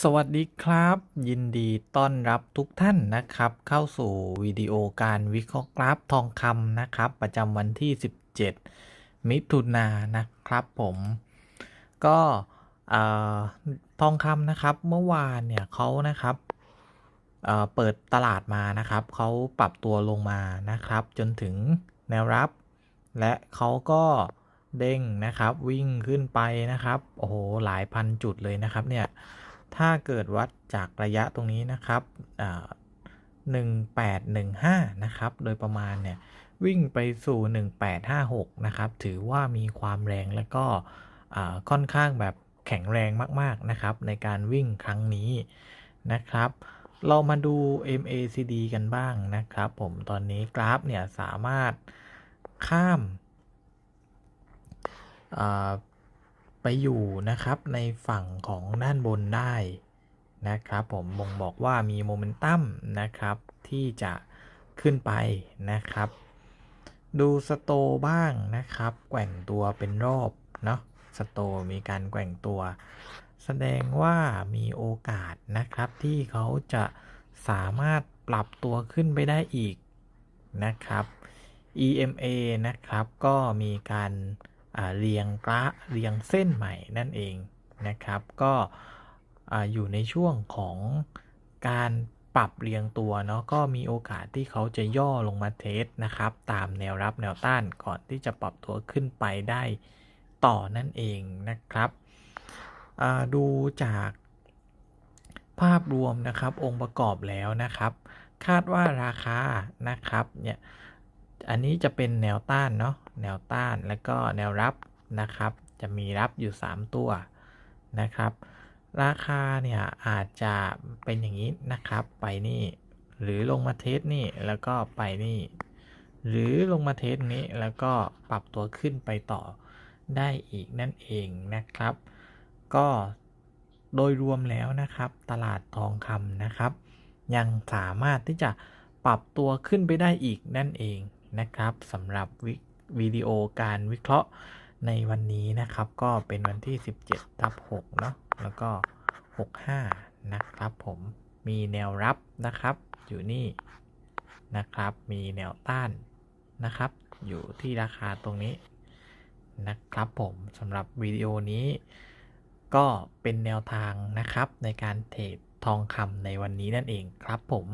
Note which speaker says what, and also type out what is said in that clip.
Speaker 1: สวัสดีครับ ยินดีต้อนรับทุกท่านนะครับ เข้าสู่วิดีโอการวิเคราะห์กราฟทองคำนะครับ ประจำวันที่ 17 มิถุนายนนะครับผม ก็เอ่อทองคำนะครับเมื่อวานเนี่ยเขานะครับเอ่อเปิดตลาดมานะครับเขาปรับตัวลงมานะครับ จนถึงแนวรับ และเขาก็เด้งนะครับวิ่งขึ้นไปนะครับโอ้โหหลายพันจุดเลยนะครับเนี่ย ถ้าเกิดวัดจากระยะตรงนี้นะครับหนึ่งแปดหนึ่งห้านะครับ โดยประมาณเนี่ยวิ่งไปสู่ 1856 นะครับ ถือว่ามีความแรงและก็ค่อนข้างแบบแข็งแรงมากๆนะครับ ในการวิ่งครั้งนี้นะครับ เรามาดู MACD กันบ้างนะครับ ผมตอนนี้กราฟเนี่ยสามารถข้าม ไปอยู่นะครับในฝั่งของด้านบนได้นะครับผมบ่งบอกว่ามีโมเมนตัมนะครับที่จะขึ้นไปนะครับ ดูสโตบ้างนะครับ แกว่งตัวเป็นรอบเนาะสโตมีการแกว่งตัว แสดงว่ามีโอกาสนะครับที่เขาจะสามารถปรับตัวขึ้นไปได้อีกนะครับ EMA นะครับก็มีการ เรียงกราเรียงเส้นใหม่นั่นเองนะครับ ก็อยู่ในช่วงของการปรับเรียงตัวเนาะก็มีโอกาสที่เขาจะย่อลงมาเทสนะครับ ตามแนวรับแนวต้านก่อนที่จะปรับตัวขึ้นไปได้ต่อนั่นเองนะครับดูจากภาพรวมนะครับองค์ประกอบแล้วนะครับ คาดว่าราคานะครับเนี่ยอันนี้จะเป็นแนวต้านเนาะ แนวต้านแล้วก็แนวรับนะครับ จะมีรับอยู่ 3 ตัวนะครับ ราคาเนี่ยอาจจะเป็นอย่างนี้นะครับไปนี่ หรือลงมาเทสนี่แล้วก็ไปนี่ หรือลงมาเทสนี้แล้วก็ปรับตัวขึ้นไปต่อได้อีกนั่นเองนะครับ ก็โดยรวมแล้วนะครับ ตลาดทองคำนะครับ ยังสามารถที่จะปรับตัวขึ้นไปได้อีกนั่นเองนะครับสำหรับวิ วิดีโอการวิเคราะห์ในวันนี้นะครับ ก็เป็นวันที่ 17ทับ6เนาะแล้วก็ 65 นะครับผมมีแนวรับนะครับ อยู่นี่นะครับ มีแนวต้านนะครับ อยู่ที่ราคาตรงนี้นะครับผมสำหรับวิดีโอนี้ ก็เป็นแนวทางนะครับในการเทรดทองคำในวันนี้นั่นเองครับผม